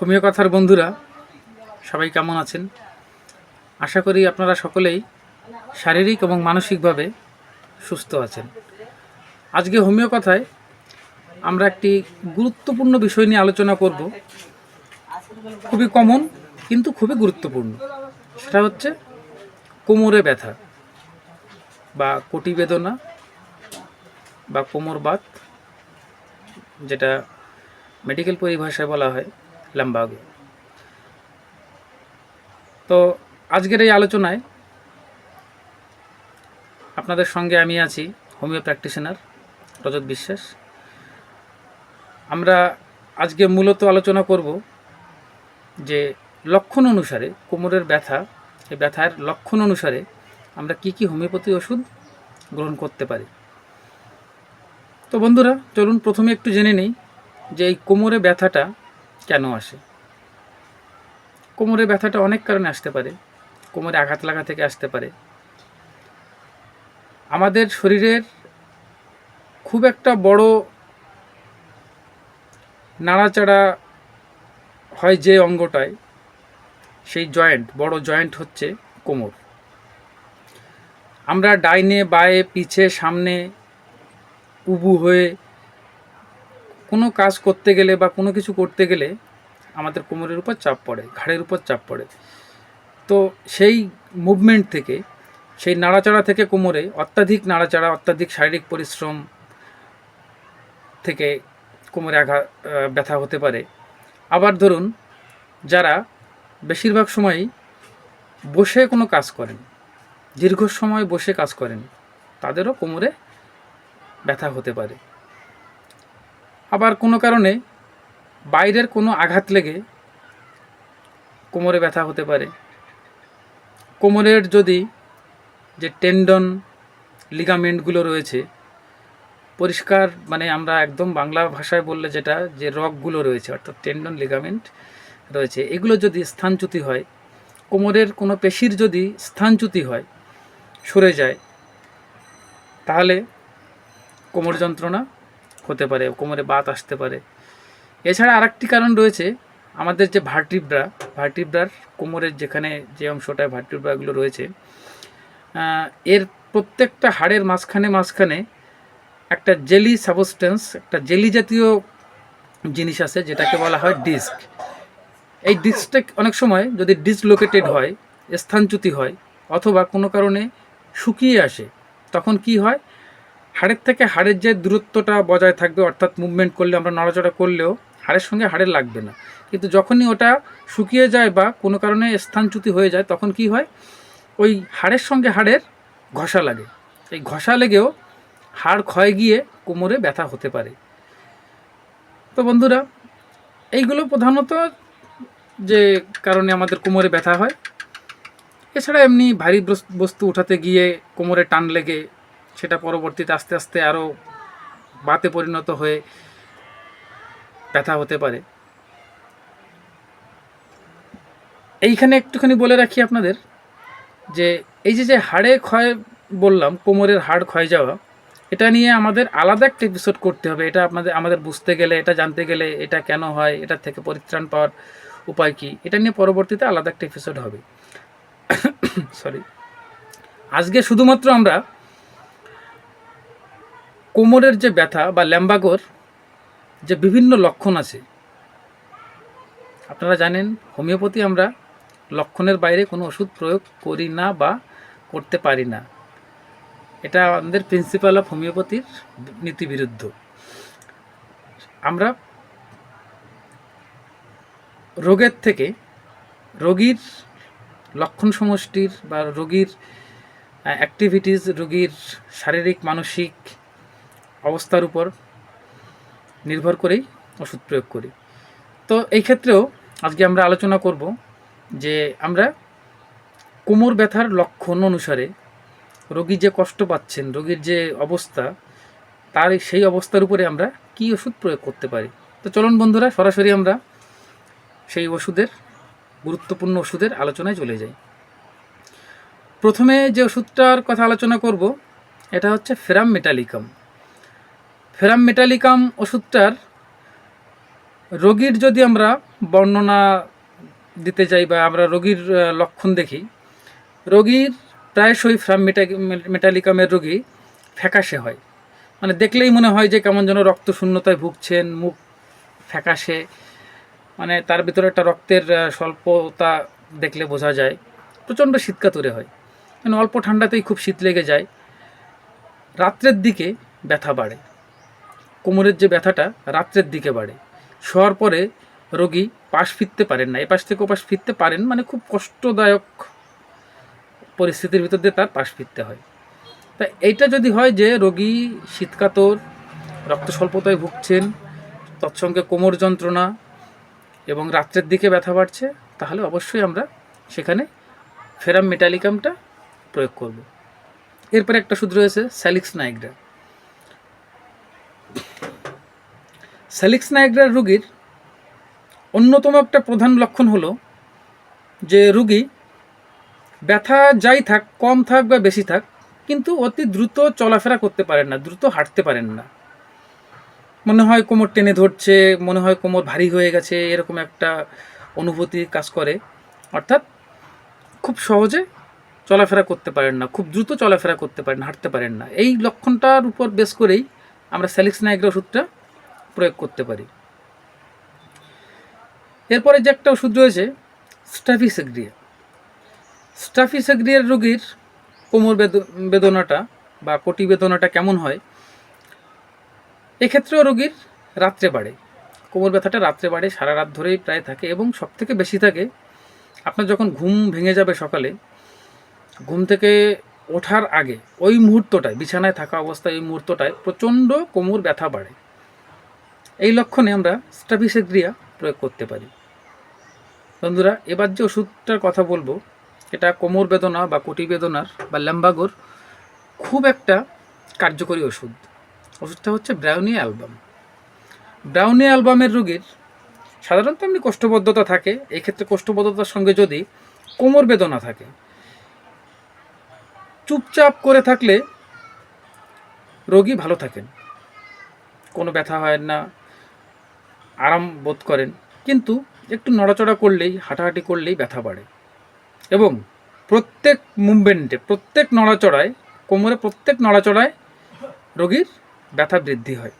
হোমিওপ্যাথার বন্ধুরা, সবাই কেমন আছেন? আশা করি আপনারা সকলেই শারীরিক এবং মানসিকভাবে সুস্থ আছেন। আজকে হোমিও কথায় আমরা একটি গুরুত্বপূর্ণ বিষয় নিয়ে আলোচনা করব। খুবই কমন কিন্তু খুবই গুরুত্বপূর্ণ। সেটা হচ্ছে কোমরে ব্যথা বা কোটি বেদনা বা কোমর বাত যেটা মেডিকেল পরিভাষায় বলা হয়। লাম্বাগো তো আজকের এই আলোচনায় আপনাদের সঙ্গে আমি আছি হোমিও প্র্যাকটিশনার রজত বিশ্বাস। আমরা আজকে মূলত আলোচনা করব যে লক্ষণ অনুসারে কোমরের ব্যথা, এই ব্যথার লক্ষণ অনুসারে আমরা কি কি হোমিওপ্যাথি ওষুধ গ্রহণ করতে পারি। তো বন্ধুরা, চলুন প্রথমে একটু জেনে নিই যে এই কোমরে ব্যথাটা কেন আসে? কোমরে ব্যথাটা অনেক কারণে আসতে পারে। কোমরে আঘাত লাগা থেকে আসতে পারে। আমাদের শরীরের খুব একটা বড় নাড়াচাড়া হয় যে অঙ্গটায়, সেই জয়েন্ট, বড় জয়েন্ট হচ্ছে কোমর। আমরা ডাইনে, বায়ে, পিছে, সামনে, উবু হয়ে কোনো কাজ করতে গেলে বা কোনো কিছু করতে গেলে আমাদের কোমরের উপর চাপ পড়ে, ঘাড়ের উপর চাপ পড়ে। তো সেই মুভমেন্ট থেকে, সেই নাড়াচাড়া থেকে কোমরে অত্যাধিক নাড়াচাড়া, অত্যাধিক শারীরিক পরিশ্রম থেকে কোমরে আঘাত ব্যথা হতে পারে। আবার ধরুন, যারা বেশিরভাগ সময়ই বসে কোনো কাজ করেন, দীর্ঘ সময় বসে কাজ করেন, তাদেরও কোমরে ব্যথা হতে পারে। আবার কোনো কারণে বাইরের কোনো আঘাত লেগে কোমরে ব্যথা হতে পারে। কোমরের যদি যে টেন্ডন লিগামেন্টগুলো রয়েছে, পরিষ্কার মানে আমরা একদম বাংলা ভাষায় বললে যেটা যে রগগুলো রয়েছে, অর্থাৎ টেন্ডন লিগামেন্ট রয়েছে, এগুলো যদি স্থানচ্যুতি হয়, কোমরের কোনো পেশির যদি স্থানচ্যুতি হয়, সরে যায়, তাহলে কোমর যন্ত্রণা হতে পারে, কোমরে বাত আসতে পারে। এছাড়া আরেকটি কারণ রয়েছে, আমাদের যে ভার্টিব্রা ভার্টিব্রার কোমরের যেখানে যে অংশটায় ভার্টিব্রাগুলো রয়েছে এর প্রত্যেকটা হাড়ের মাঝখানে মাঝখানে একটা জেলি সাবস্টেন্স, একটা জেলি জাতীয় জিনিস আছে, যেটাকে বলা হয় ডিস্ক। এই ডিস্কটা অনেক সময় যদি ডিসলোকেটেড হয়, স্থানচ্যুতি হয়, অথবা কোনো কারণে শুকিয়ে আসে, তখন কি হয়? হাড়ের থেকে হাড়ের যে দূরত্বটা বজায় থাকবে, অর্থাৎ মুভমেন্ট করলে, আমরা নড়াচড়া করলেও হাড়ের সঙ্গে হাড়ের লাগবে না। কিন্তু যখনই ওটা শুকিয়ে যায় বা কোনো কারণে স্থানচ্যুতি হয়ে যায়, তখন কি হয়? ওই হাড়ের সঙ্গে হাড়ের ঘষা লাগে। এই ঘষা লেগেও হাড় ক্ষয় গিয়ে কোমরে ব্যথা হতে পারে। তো বন্ধুরা, এইগুলো প্রধানত যে কারণে আমাদের কোমরে ব্যথা হয়, এছাড়া এমনি ভারী বস- বস্তু উঠাতে গিয়ে কোমরে টান লেগে সেটা পরবর্তীতে আস্তে আস্তে আরও বাতে পরিণত হয়ে ব্যথা হতে পারে। এইখানে একটুখানি বলে রাখি আপনাদের যে, এই যে যে হাড়ে ক্ষয় বললাম, কোমরের হাড় ক্ষয় যাওয়া, এটা নিয়ে আমাদের আলাদা একটা এপিসোড করতে হবে। এটা আপনাদের, আমাদের বুঝতে গেলে, এটা জানতে গেলে এটা কেন হয়, এটা থেকে পরিত্রাণ পাওয়ার উপায় কি, এটা নিয়ে পরবর্তীতে আলাদা একটা এপিসোড হবে। সরি আজকে শুধুমাত্র আমরা কোমরের যে ব্যথা বা ল্যাম্বাগোর যে বিভিন্ন লক্ষণ আছে, আপনারা জানেন হোমিওপ্যাথি আমরা লক্ষণের বাইরে কোনো ওষুধ প্রয়োগ করি না বা করতে পারি না। এটা আমাদের প্রিন্সিপাল অফ হোমিওপ্যাথির নীতিবিরুদ্ধ। আমরা রোগের থেকে রোগীর লক্ষণ সমষ্টির বা রোগীর অ্যাক্টিভিটিস রোগীর শারীরিক, মানসিক অবস্থার উপর নির্ভর করেই ওষুধ প্রয়োগ করি। তো এই ক্ষেত্রেও আজকে আমরা আলোচনা করব যে আমরা কোমর ব্যথার লক্ষণ অনুসারে রোগী যে কষ্ট পাচ্ছেন, রোগীর যে অবস্থা, তার সেই অবস্থার উপরে আমরা কি ওষুধ প্রয়োগ করতে পারি? তো চলুন বন্ধুরা, সরাসরি আমরা সেই ওষুধের, গুরুত্বপূর্ণ ওষুধের আলোচনায় চলে যাই। প্রথমে যে ওষুধটার কথা আলোচনা করব, এটা হচ্ছে ফেরাম মেটালিকাম। ফেরাম মেটালিকাম ওষুধটার রোগীর যদি আমরা বর্ণনা দিতে যাই বা আমরা রোগীর লক্ষণ দেখি, রোগীর প্রায়শই ফ্রাম মেটালিকামের রোগী ফ্যাকাশে হয়। মানে দেখলেই মনে হয় যে কেমন যেন রক্ত শূন্যতায় ভুগছেন, মুখ ফ্যাকাশে। মানে তার ভিতরে একটা রক্তের স্বল্পতা দেখলে বোঝা যায়। প্রচণ্ড শীতকাতুরে হয়। মানে অল্প ঠান্ডাতেই খুব শীত লেগে যায়। রাত্রের দিকে ব্যথা বাড়ে। কোমরের যে ব্যথাটা রাত্রের দিকে বাড়ে। শোয়ার পরে রোগী পাশ ফিরতে পারেন না। এপাশ থেকে ওপাশ ফিরতে পারেন মানে খুব কষ্টদায়ক পরিস্থিতির ভিতর দিয়ে তার পাশ ফিরতে হয়। তা এইটা যদি হয় যে রোগী শীতকাতর রক্ত স্বল্পতায় ভুগছেন, তৎসঙ্গে কোমর যন্ত্রণা এবং রাত্রের দিকে ব্যথা বাড়ছে, তাহলে অবশ্যই আমরা সেখানে ফেরাম মেটালিকামটা প্রয়োগ করব। এরপরে একটা সূত্র রয়েছে স্যালিক্স নাইগ্রা। স্যালিক্স নাইগ্রার রোগীর অন্যতম একটা প্রধান লক্ষণ হলো যে রুগী ব্যথা যাই থাক, কম থাক বা বেশি থাক, কিন্তু অতি দ্রুত চলাফেরা করতে পারেন না, দ্রুত হাঁটতে পারেন না। মনে হয় কোমর টেনে ধরছে, মনে হয় কোমর ভারী হয়ে গেছে, এরকম একটা অনুভূতি কাজ করে। অর্থাৎ খুব সহজে চলাফেরা করতে পারেন না, খুব দ্রুত চলাফেরা করতে পারেন, হাঁটতে পারেন না। এই লক্ষণটার উপর বেশ করেই আমরা স্যালিক্স নাইগ্রা ওষুধটা প্রয়োগ করতে পারি। এরপরে যে একটা ওষুধ রয়েছে স্টাফিসেগ্রিয়া স্টাফিসেগ্রিয়ার রোগীর কোমর বেদ- বেদনাটা বা কোটি বেদনাটা কেমন হয়, এক্ষেত্রেও রোগীর রাত্রে বাড়ে। কোমর ব্যথাটা রাত্রে বাড়ে, সারা রাত ধরেই প্রায় থাকে এবং সব থেকে বেশি থাকে, আপনার যখন ঘুম ভেঙে যাবে সকালে, ঘুম থেকে ওঠার আগে, ওই মুহূর্তটায়, বিছানায় থাকা অবস্থায় ওই মুহূর্তটায় প্রচণ্ড কোমর ব্যথা বাড়ে। এই লক্ষণে আমরা স্টাফিসেগ্রিয়া প্রয়োগ করতে পারি। বন্ধুরা, এবার যে ওষুধটার কথা বলব, এটা কোমর বেদনা বা কোটি বেদনার বা ল্যাম্বাগোর খুব একটা কার্যকরী ওষুধ। ওষুধটা হচ্ছে ব্রাউনি অ্যালবাম। ব্রাউনি অ্যালবামের রোগীর সাধারণত এমনি কোষ্ঠবদ্ধতা থাকে। এই ক্ষেত্রে কোষ্ঠবদ্ধতার সঙ্গে যদি কোমর বেদনা থাকে, চুপচাপ করে থাকলে রোগী ভালো থাকেন। কোনো ব্যথা হয় না আরাম বোধ করেন, কিন্তু একটু নড়াচড়া করলেই, হাঁটাহাঁটি করলেই ব্যথা বাড়ে। এবং প্রত্যেক মুভমেন্টে প্রত্যেক নড়াচড়ায়, কোমরে প্রত্যেক নড়াচড়ায় রোগীর ব্যথা বৃদ্ধি হয়।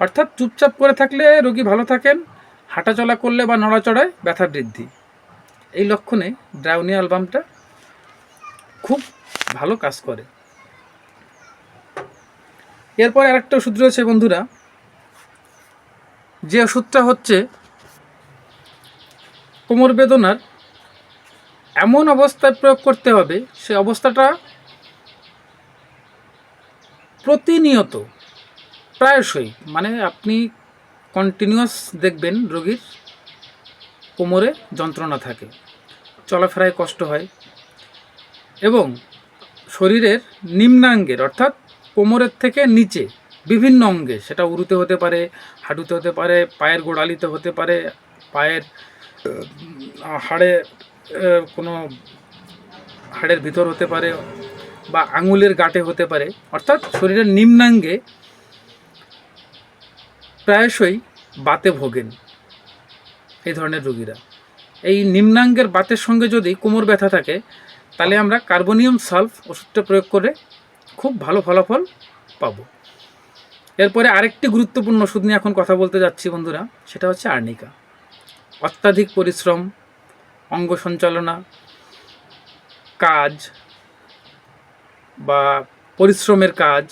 অর্থাৎ চুপচাপ করে থাকলে রোগী ভালো থাকেন, হাঁটাচলা করলে বা নড়াচড়ায় ব্যথা বৃদ্ধি। এই লক্ষণে ড্রাউনি অ্যালবামটা খুব ভালো কাজ করে। এরপর আরেকটা ওষুধ রয়েছে বন্ধুরা যে ওষুধটা হচ্ছে কোমর বেদনার, এমন অবস্থায় প্রয়োগ করতে হবে, সে অবস্থাটা প্রতিনিয়ত, প্রায়শই মানে আপনি কন্টিনিউয়াস দেখবেন রোগীর কোমরে যন্ত্রণা থাকে, চলাফেরায় কষ্ট হয় এবং শরীরের নিম্নাঙ্গের, অর্থাৎ কোমরের থেকে নিচে বিভিন্ন অঙ্গে। সেটা উরুতে হতে পারে, হাঁটুতে হতে পারে, পায়ের গোড়ালিতে হতে পারে, পায়ের হাড়ে কোনো হাড়ের ভিতর হতে পারে বা আঙুলের গাঁটে হতে পারে। অর্থাৎ শরীরের নিম্নাঙ্গে প্রায়শই বাতে ভোগেন এই ধরনের রোগীরা। এই নিম্নাঙ্গের বাতের সঙ্গে যদি কোমর ব্যথা থাকে, তাহলে আমরা কার্বনিয়াম সালফ ওষুধটা প্রয়োগ করে খুব ভালো ফলাফল পাবো। এরপরে আরেকটি গুরুত্বপূর্ণ ওষুধ নিয়ে এখন কথা বলতে যাচ্ছি বন্ধুরা, সেটা হচ্ছে আর্নিকা। অত্যাধিক পরিশ্রম, অঙ্গ সঞ্চালনা, কাজ বা পরিশ্রমের কাজ,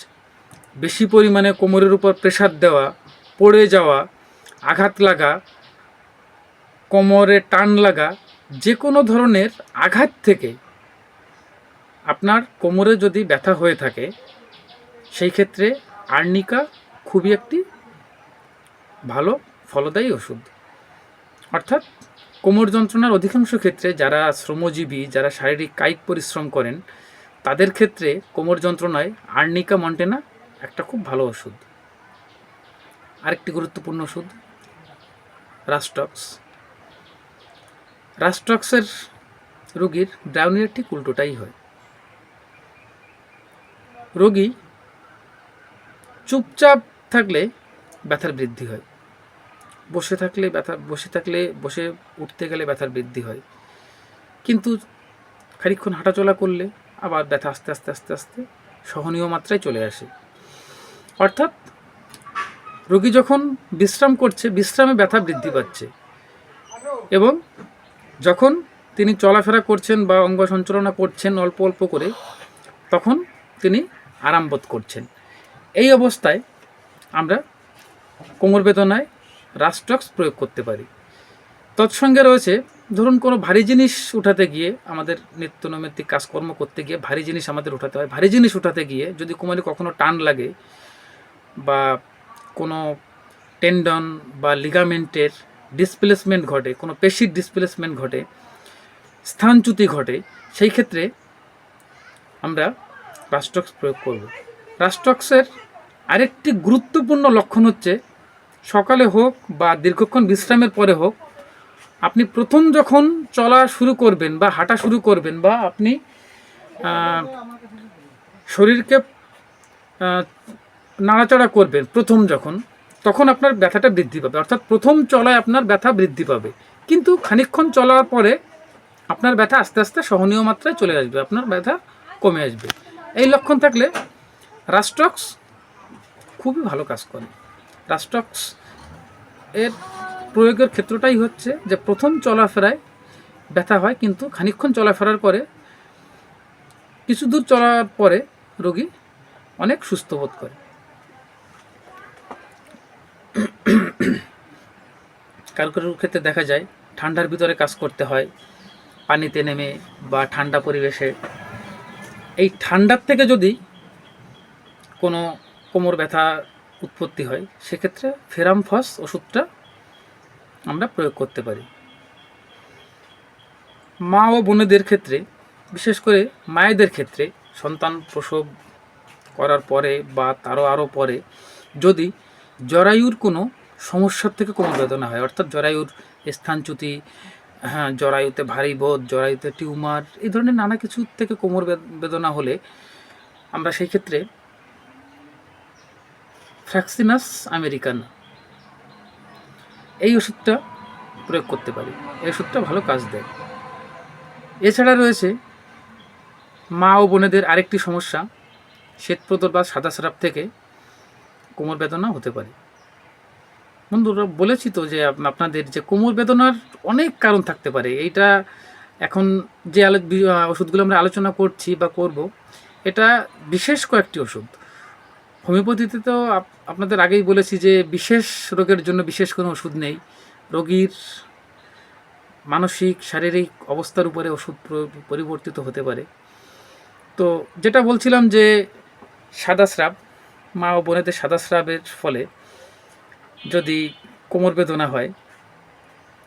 বেশি পরিমাণে কোমরের উপর প্রেসার দেওয়া, পড়ে যাওয়া, আঘাত লাগা, কোমরে টান লাগা, যে কোনো ধরনের আঘাত থেকে আপনার কোমরে যদি ব্যথা হয়ে থাকে, সেই ক্ষেত্রে আর্নিকা খুবই একটি ভালো ফলদায়ী ওষুধ। অর্থাৎ কোমর যন্ত্রণার অধিকাংশ ক্ষেত্রে যারা শ্রমজীবী, যারা শারীরিক কায়িক পরিশ্রম করেন, তাদের ক্ষেত্রে কোমর যন্ত্রণায় আর্নিকা মন্টেনা একটা খুব ভালো ওষুধ। আরেকটি গুরুত্বপূর্ণ ওষুধ, রাস্টক্স। রাস্টক্সের রোগীর ব্রাউনিয়ার ঠিক উল্টোটাই হয়। রোগী চুপচাপ থাকলে ব্যথার বৃদ্ধি হয়। বসে থাকলে ব্যথা, বসে থাকলে, বসে উঠতে গেলে ব্যথার বৃদ্ধি হয়। কিন্তু খানিকক্ষণ হাঁটাচলা করলে আবার ব্যথা আস্তে আস্তে আস্তে আস্তে সহনীয় মাত্রায় চলে আসে। অর্থাৎ রোগী যখন বিশ্রাম করছে, বিশ্রামে ব্যথা বৃদ্ধি পাচ্ছে এবং যখন তিনি চলাফেরা করছেন বা অঙ্গ সঞ্চালনা করছেন অল্প অল্প করে, তখন তিনি আরাম বোধ করছেন। এই অবস্থায় আমরা কোমর বেদনায় রাস্টক্স প্রয়োগ করতে পারি। তৎসঙ্গে রয়েছে, ধরুন কোনো ভারী জিনিস উঠাতে গিয়ে আমাদের নিত্য নৈমিত্তিক কাজকর্ম করতে গিয়ে ভারী জিনিস আমাদের উঠাতে হয়। ভারী জিনিস উঠাতে গিয়ে যদি কোমরে কখনো টান লাগে বা কোনো টেন্ডন বা লিগামেন্টের ডিসপ্লেসমেন্ট ঘটে, কোনো পেশির ডিসপ্লেসমেন্ট ঘটে, স্থানচ্যুতি ঘটে, সেই ক্ষেত্রে আমরা রাস্টক্স প্রয়োগ করব। রাস্টক্সের আরেকটি গুরুত্বপূর্ণ লক্ষণ হচ্ছে, সকালে হোক বা দীর্ঘক্ষণ বিশ্রামের পরে হোক, আপনি প্রথম যখন চলা শুরু করবেন বা হাঁটা শুরু করবেন বা আপনি শরীরকে নাড়াচাড়া করবেন প্রথম যখন, তখন আপনার ব্যথাটা বৃদ্ধি পাবে। অর্থাৎ প্রথম চলায় আপনার ব্যথা বৃদ্ধি পাবে। কিন্তু খানিকক্ষণ চলার পরে আপনার ব্যথা আস্তে আস্তে সহনীয় মাত্রায় চলে আসবে, আপনার ব্যথা কমে আসবে। এই লক্ষণ থাকলে রাস্টক্স খুবই ভালো কাজ করে। রাস্টক্স এর প্রয়োগের ক্ষেত্রটাই হচ্ছে যে, প্রথম চলাফেরায় ব্যথা হয়, কিন্তু খানিকক্ষণ চলাফেরার পরে কিছু দূর চলার পরে রোগী অনেক সুস্থ বোধ করে। কারও কারোর ক্ষেত্রে দেখা যায়, ঠান্ডার ভিতরে কাজ করতে হয়, পানিতে নেমে বা ঠান্ডা পরিবেশে। এই ঠান্ডার থেকে যদি কোনো কোমর ব্যথা উৎপত্তি হয়, সেক্ষেত্রে ফেরাম ফেরামফস ওষুধটা আমরা প্রয়োগ করতে পারি। মা ও বোনেদের ক্ষেত্রে, বিশেষ করে মায়েদের ক্ষেত্রে, সন্তান প্রসব করার পরে বা তারও আরও পরে, যদি জরায়ুর কোনো সমস্যার থেকে কোমর বেদনা হয়, অর্থাৎ জরায়ুর স্থানচ্যুতি হ্যাঁ জরায়ুতে ভারী বোধ, জরায়ুতে টিউমার, এই ধরনের নানা কিছু থেকে কোমর বেদনা হলে আমরা সেই ক্ষেত্রে ফ্র্যাক্সিনাস আমেরিকান এই ওষুধটা প্রয়োগ করতে পারি। এই ওষুধটা ভালো কাজ দেয়। এছাড়া রয়েছে মা ও বোনেদের আরেকটি সমস্যা শ্বেতপ্রদর বা সাদা স্রাব থেকে কোমর বেদনা হতে পারে। বন্ধুরা, বলেছি তো যে আপনাদের যে কোমর বেদনার অনেক কারণ থাকতে পারে। এইটা এখন যে ওষুধগুলো আমরা আলোচনা করছি বা করব, এটা বিশেষ কয়েকটি ওষুধ। হোমিওপ্যাথিতে তো আপনাদের আগেই বলেছি যে বিশেষ রোগের জন্য বিশেষ কোনো ওষুধ নেই। রোগীর মানসিক, শারীরিক অবস্থার উপরে ওষুধ পরিবর্তিত হতে পারে। তো যেটা বলছিলাম যে সাদা স্রাব, মা ও বোনেদের সাদা স্রাবের ফলে যদি কোমর বেদনা হয়,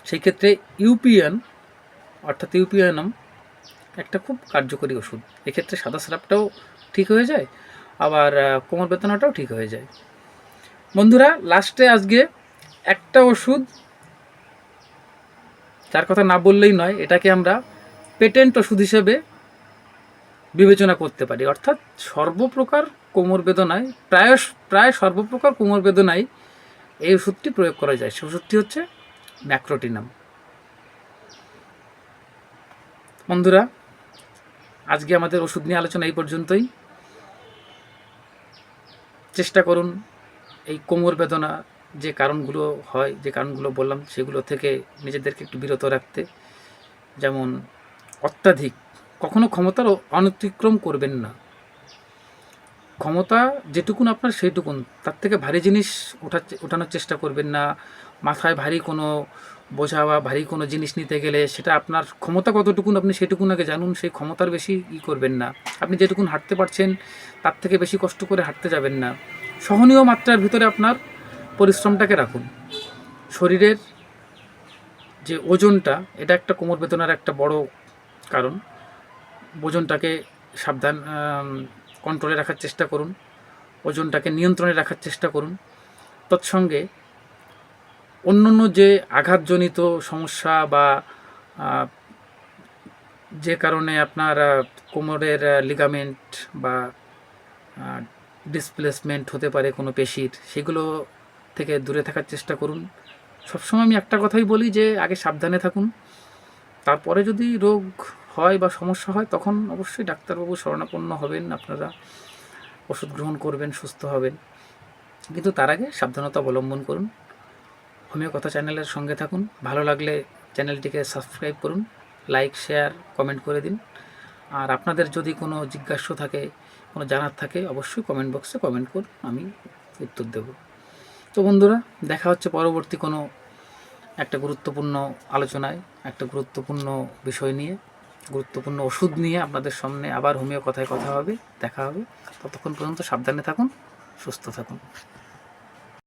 সেই ক্ষেত্রে ইউপিএন, অর্থাৎ ইউপিএনম একটা খুব কার্যকরী ওষুধ। এক্ষেত্রে সাদা স্রাবটাও ঠিক হয়ে যায়, আবার কোমর বেদনাটাও ঠিক হয়ে যায়। বন্ধুরা লাস্টে আজকে একটা ওষুধ, যার কথা না বললেই নয়, এটাকে আমরা পেটেন্ট ওষুধ হিসেবে বিবেচনা করতে পারি। অর্থাৎ সর্বপ্রকার কোমর বেদনায়, প্রায় প্রায় সর্বপ্রকার কোমর বেদনায় এই ওষুধটি প্রয়োগ করা যায়। সে ওষুধটি হচ্ছে ম্যাক্রোটিনাম। বন্ধুরা, আজকে আমাদের ওষুধ নিয়ে আলোচনা এই পর্যন্তই। চেষ্টা করুন এই কোমর বেদনা যে কারণগুলো হয়, যে কারণগুলো বললাম, সেগুলো থেকে নিজেদেরকে একটু বিরত রাখতে। যেমন অত্যাধিক, কখনো ক্ষমতার অনতিক্রম করবেন না। ক্ষমতা যেটুকুন আপনার সেইটুকুন, তার থেকে ভারী জিনিস ওঠা, ওঠানোর চেষ্টা করবেন না। মাথায় ভারী কোনো বোঝা বা ভারী কোনো জিনিস নিতে গেলে সেটা আপনার ক্ষমতা কতটুকুন আপনি সেটুকুন আগে জানুন, সেই ক্ষমতার বেশি ই করবেন না। আপনি যেটুকুন হাঁটতে পারছেন, তার থেকে বেশি কষ্ট করে হাঁটতে যাবেন না। সহনীয় মাত্রার ভিতরে আপনার পরিশ্রমটাকে রাখুন। শরীরের যে ওজনটা, এটা একটা কোমর বেদনার একটা বড় কারণ। ওজনটাকে সাবধান কন্ট্রোলে রাখার চেষ্টা করুন। ওজনটাকে নিয়ন্ত্রণে রাখার চেষ্টা করুন। তৎসঙ্গে অন্য অন্য যে আঘাতজনিত সমস্যা বা যে কারণে আপনার কোমরের লিগামেন্ট বা ডিসপ্লেসমেন্ট হতে পারে কোনো পেশির, সেগুলো থেকে দূরে থাকার চেষ্টা করুন। সবসময় আমি একটা কথাই বলি যে, আগে সাবধানে থাকুন। তারপরে যদি রোগ হয় বা সমস্যা হয়, তখন অবশ্যই ডাক্তারবাবু শরণাপন্ন হবেন, আপনারা ওষুধ গ্রহণ করবেন, সুস্থ হবেন। কিন্তু তার আগে সাবধানতা অবলম্বন করুন। হোমিও কথা চ্যানেলের সঙ্গে থাকুন। ভালো লাগলে চ্যানেলটিকে সাবস্ক্রাইব করুন, লাইক, শেয়ার, কমেন্ট করে দিন। আর আপনাদের যদি কোনো জিজ্ঞাসা থাকে কোনো জানার থাকে, অবশ্যই কমেন্ট বক্সে কমেন্ট করুন, আমি উত্তর দেব। তো বন্ধুরা, দেখা হচ্ছে পরবর্তী কোনো একটা গুরুত্বপূর্ণ আলোচনায়, একটা গুরুত্বপূর্ণ বিষয় নিয়ে, গুরুত্বপূর্ণ ওষুধ নিয়ে আপনাদের সামনে আবার হোমিও কথায় কথা হবে, দেখা হবে। ততক্ষণ পর্যন্ত সাবধানে থাকুন, সুস্থ থাকুন।